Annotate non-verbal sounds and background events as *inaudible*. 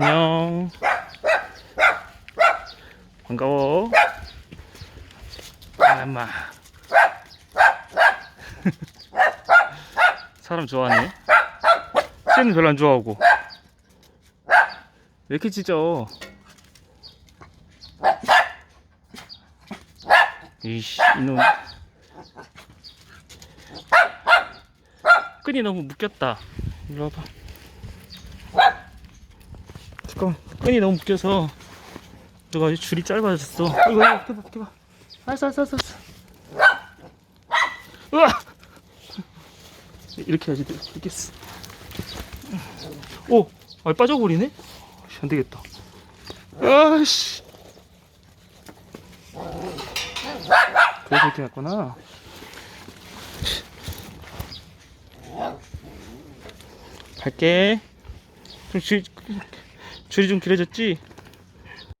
안녕. 반가워. 엄마. *laughs* 사람 좋아하네. 쟤는 별로 안 좋아하고. 왜 이렇게 짖어? 이씨, 이놈. 끈이 너무 묶였다. 이리 와봐. 잠깐만, 끈이 너무 묶여서 누가 줄이 짧아졌어. 이거 이거 켜봐, 켜봐. 알았어, 알았어, 알았어. 으아! 이렇게 해야지 되겠어. 오, 아 빠져버리네. 씨, 안 되겠다. 아씨. 그래서 이렇게 났구나. 갈게. 좀 줄, 줄이 좀 길어졌지?